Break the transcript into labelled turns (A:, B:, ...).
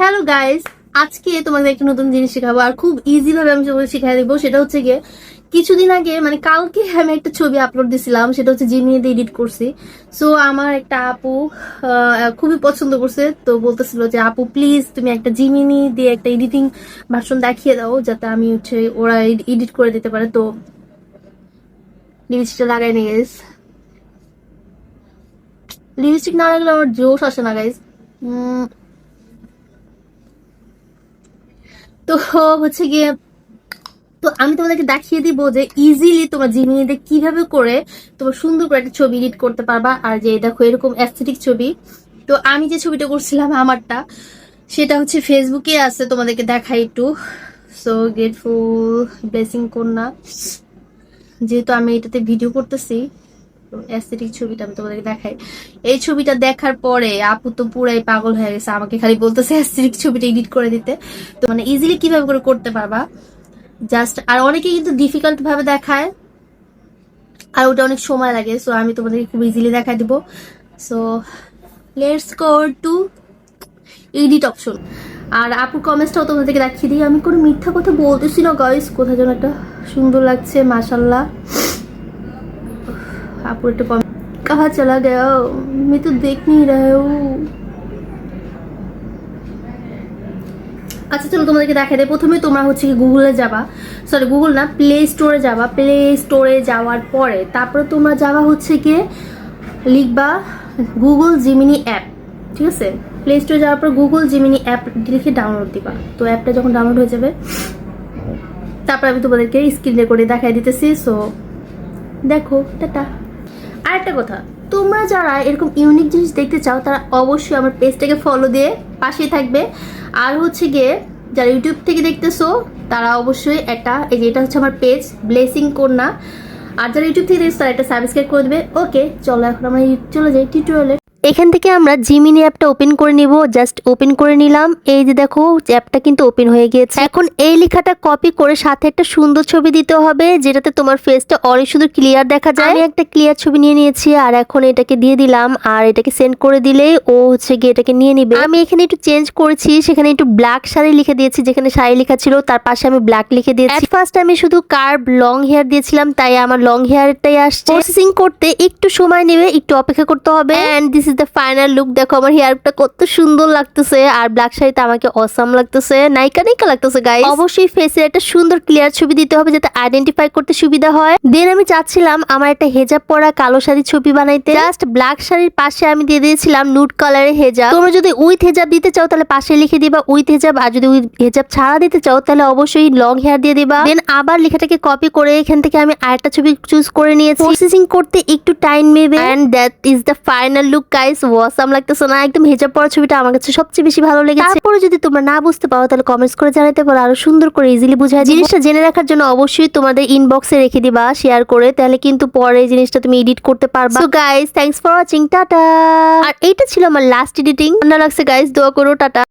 A: Hello guys আজকে তোমাদের একটা নতুন জিনিস শেখাবো, আর খুব ইজি ভাবে আমি তোমাদের শিখাই দেবো। সেটা হচ্ছে গিয়ে, কিছুদিন আগে মানে কালকে আমি একটা ছবি আপলোড দিছিলাম, সেটা হচ্ছে জিমিনিতে এডিট করছি। সো আমার একটা আপু খুবই পছন্দ করছে। তো বলতেছিল যে, আপু প্লিজ তুমি একটা জিমিনি দিয়ে একটা এডিটিং ভার্সন দেখিয়ে দাও, যাতে আমি হচ্ছে ওরা এডিট করে দিতে পারে। তো লিপস্টিকটা লাগাই নিয়ে গাইস লিপস্টিক না লাগলে আমার জোশ আসে না গাইস তো হচ্ছে গিয়ে, তো আমি তোমাদেরকে দেখিয়ে দিব যে ইজিলি তোমরা জিমিনিতে কীভাবে করে তোমরা সুন্দর করে একটা ছবি এডিট করতে পারবা। আর যে দেখো, এরকম অ্যাস্থেটিক ছবি। তো আমি যে ছবিটা করছিলাম, আমারটা, সেটা হচ্ছে ফেসবুকে আছে, তোমাদেরকে দেখাই একটু। সো গ্রেটফুল ব্লেসিং কন্যা। যেহেতু আমি এটাতে ভিডিও করতেছি। অ্যাস্থেটিক ছবিটা আমি তোমাদেরকে দেখাই। এই ছবিটা দেখার পরে আপু তো পুরাই পাগল হয়ে গেছে, আমাকে খালি বলতেছে অ্যাস্থেটিক ছবিটা এডিট করে দিতে। তো মানে ইজিলি কীভাবে করে করতে পারবা? জাস্ট আর অনেকে কিন্তু ডিফিকাল্ট ভাবে দেখায়, আর ওটা অনেক সময় লাগে সো আমি তোমাদেরকে খুব ইজিলি দেখাই দিব। So let's go to edit option আর আপুর কমেন্টসটাও তোমাদেরকে দেখিয়ে দিই। আমি কোনো মিথ্যা কথা বলতেছি না গাইস কোথায় যেন একটা সুন্দর লাগছে মাশাল্লাহ আপুর একটা কমেন্ট कहाँ चला गया मैं तो देख नहीं रहा हूँ আচ্ছা চলো তোমাদেরকে দেখাই দেয় প্রথমে তোমরা হচ্ছে কি গুগলে যাবা সরি গুগল না প্লে স্টোরে যাবা প্লে স্টোরে যাওয়ার পরে তারপরে তোমরা যাবা হচ্ছে গিয়ে লিখবা গুগল জিমিনি অ্যাপ ঠিক আছে প্লে স্টোরে যাওয়ার পর গুগল জিমিনি অ্যাপ লিখে ডাউনলোড দিবা তো অ্যাপটা যখন ডাউনলোড হয়ে যাবে তারপর আমি তোমাদেরকে স্ক্রিন করে দেখাই দিতেছি সো দেখো টাটা আরেকটা কথা, তোমরা যারা এরকম ইউনিক জিনিস দেখতে চাও, তারা অবশ্যই আমার পেজটাকে ফলো দিয়ে পাশেই থাকবে। আর হচ্ছে গিয়ে, যারা ইউটিউব থেকে দেখতেছো, তারা অবশ্যই একটা, এই যে এটা হচ্ছে আমার পেজ ব্লেসিং কন্যা আর যারা ইউটিউব থেকে দেখছ তারা একটা সাবস্ক্রাইব করে দেবে। ওকে চলো, এখন আমরা চলে যাই টিউটোরিয়ালে
B: এখান থেকে আমরা জিমিনি অ্যাপটা ওপেন করে নিব জাস্ট ওপেন করে নিলাম। এই যে দেখো অ্যাপটা কিন্তু ওপেন হয়ে গিয়েছে। এখন এই লেখাটা কপি করে সাথে একটা সুন্দর ছবি দিতে হবে, যেটাতে তোমার ফেসটা অনেক সুন্দর ক্লিয়ার দেখা যায়। আমি একটা ক্লিয়ার ছবি নিয়ে নিয়েছি, আর এখন এটাকে দিয়ে দিলাম, আর এটাকে সেন্ড করে দিলেই ও হচ্ছে গিয়ে এটাকে নিয়ে নিবে। আমি এখানে একটু চেঞ্জ করেছি, সেখানে একটু ব্ল্যাক শাড়ি লিখে দিয়েছি, যেখানে শাড়ি লেখা ছিল, তার পাশে আমি ব্ল্যাক লিখে দিয়েছি। ফার্স্ট আমি শুধু কার্ভ লং হেয়ার দিয়েছিলাম, তাই আমার লং হেয়ারটাই আসছে। প্রসেসিং করতে একটু সময় নেবে, একটু অপেক্ষা করতে হবে। And this is the final look দেখো আমার হেয়ারটা কত সুন্দর লাগতেছে। আর ব্ল্যাক শাড়িতে আমাকে অসাম লাগতেছে। নাইকা নাইকা লাগতেছে গাইস অবশ্যই ফেসের একটা সুন্দর ক্লিয়ার ছবি দিতে হবে যাতে আইডেন্টিফাই করতে সুবিধা হয়। দেন আমি চাচ্ছিলাম আমার একটা হেজাব পরা কালো শাড়ি ছবি বানাইতে। জাস্ট ব্ল্যাক শাড়ির পাশে আমি দিয়ে দিয়েছিলাম নুট কালারের হেজাব তোমরা যদি উইথ হেজাব দিতে চাও তাহলে পাশে লিখে দিবা উইথ হেজাব আর যদি উইথ হেজাব ছাড়া দিতে চাও তাহলে অবশ্যই লং হেয়ার দিয়ে দিবা। দেন আবার লেখাটাকে কপি করে এখান থেকে আমি আরেকটা ছবি চুজ করে নিয়েছি। প্রসেসিং করতে একটু টাইম নেবে। And that is the final look guys awesome লাগতেছে না একদম হেজাব পরা ছবিটা আমার কাছে সবচেয়ে বেশি ভালো লেগেছে। তারপরে যদি তোমরা না বুঝতে পারো, তাহলে কমেন্টস করে জানাতে পারো, আরও সুন্দর করে ইজিলি বুঝায় জিনিসটা জেনে রাখার জন্য অবশ্যই তোমাদের ইনবক্সে রেখে দিবা শেয়ার করে, তাহলে কিন্তু পরে জিনিসটা তুমি এডিট করতে পারবা। So guys thanks for watching tata. আর এইটা ছিল আমার লাস্ট এডিটিং ভালো লাগছে গাইস দোয়া করো, টাটা।